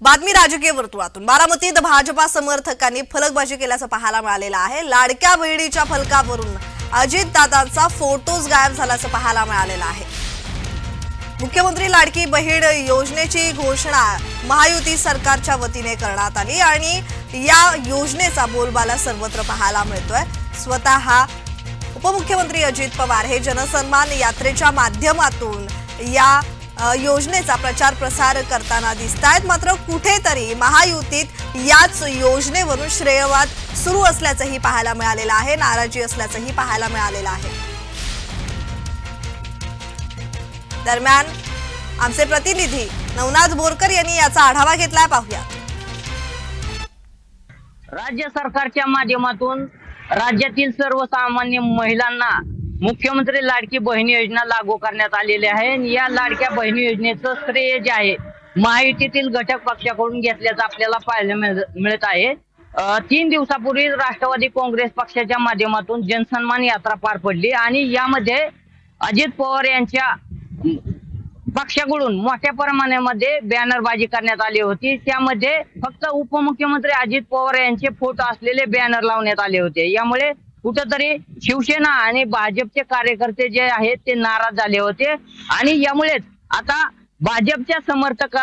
बातमी राजकीय वर्तुळातून. बारामतीत भाजपा समर्थकांनी फलकबाजी केल्याचं पाहायला मिळालेलं आहे. लाडक्या बहिणीच्या फलकावरून अजित दादांचा फोटोज गायब झाल्याचं पाहायला मिळालेलं आहे. मुख्यमंत्री लाडकी बहीण योजनेची घोषणा महायुती सरकारच्या वतीने करण्यात आली आणि या योजनेचा बोलबाला सर्वत्र पाहायला मिळतोय. स्वतः उपमुख्यमंत्री अजित पवार हे जनसन्मान यात्रेच्या माध्यमातून या योजनेचा प्रचार प्रसार करताना दिसत आहेत मात्र कुठेतरी महायुतीत याच योजनेवरून श्रेयवाद सुरू असल्याचंही पाहायला मिळालेलं आहे. नाराजी असल्याचंही पाहायला मिळालेलं आहे. दरम्यान आमचे प्रतिनिधी नवनाथ बोरकर यांनी याचा आढावा घेतलाय. पाहूया. राज्य सरकारच्या माध्यमातून राज्यातील सर्वसामान्य महिलांना मुख्यमंत्री लाडकी बहिणी योजना लागू करण्यात आलेली आहे. आणि या लाडक्या बहिणी योजनेचं श्रेय जे आहे महायुतीतील घटक पक्षाकडून घेतल्याचं आपल्याला पाहायला मिळ- मिळत आहे. तीन दिवसापूर्वी राष्ट्रवादी काँग्रेस पक्षाच्या माध्यमातून जनसन्मान यात्रा पार पडली. आणि यामध्ये अजित पवार यांच्या पक्षाकडून मोठ्या प्रमाणामध्ये बॅनरबाजी करण्यात आली होती. त्यामध्ये फक्त उपमुख्यमंत्री अजित पवार यांचे फोटो असलेले बॅनर लावण्यात आले होते. यामुळे कुठंतरी शिवसेना आणि भाजपचे कार्यकर्ते जे आहेत ते नाराज झाले होते. आणि यामुळेच आता भाजपच्या समर्थक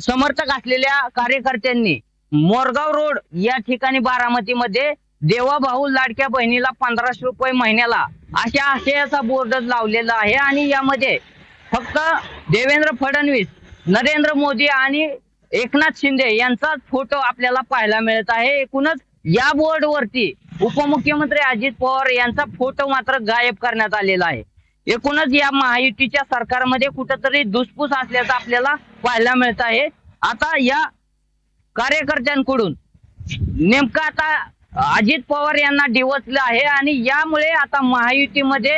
समर्थक असलेल्या कार्यकर्त्यांनी मोरगाव रोड या ठिकाणी बारामतीमध्ये देवाभाऊ लाडक्या बहिणीला पंधराशे रुपये महिन्याला अशा आशयाचा बोर्ड लावलेला आहे. आणि यामध्ये फक्त देवेंद्र फडणवीस नरेंद्र मोदी आणि एकनाथ शिंदे यांचाच फोटो आपल्याला पाहायला मिळत आहे. एकूणच या बोर्ड वरती उपमुख्यमंत्री अजित पवार यांचा फोटो मात्र गायब करण्यात आलेला आहे. एकूणच या महायुतीच्या सरकारमध्ये कुठंतरी दुसपूस असल्याचं आपल्याला पाहायला मिळत आहे. आता या कार्यकर्त्यांकडून नेमकं आता अजित पवार यांना डिवचलं आहे आणि यामुळे आता महायुतीमध्ये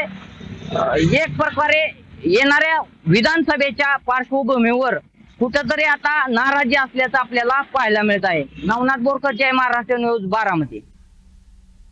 एक प्रकारे येणाऱ्या विधानसभेच्या पार्श्वभूमीवर कुठंतरी आता नाराजी असल्याचं आपल्याला पाहायला मिळत आहे. नवनाथ बोरकर जय महाराष्ट्र न्यूज बारामती.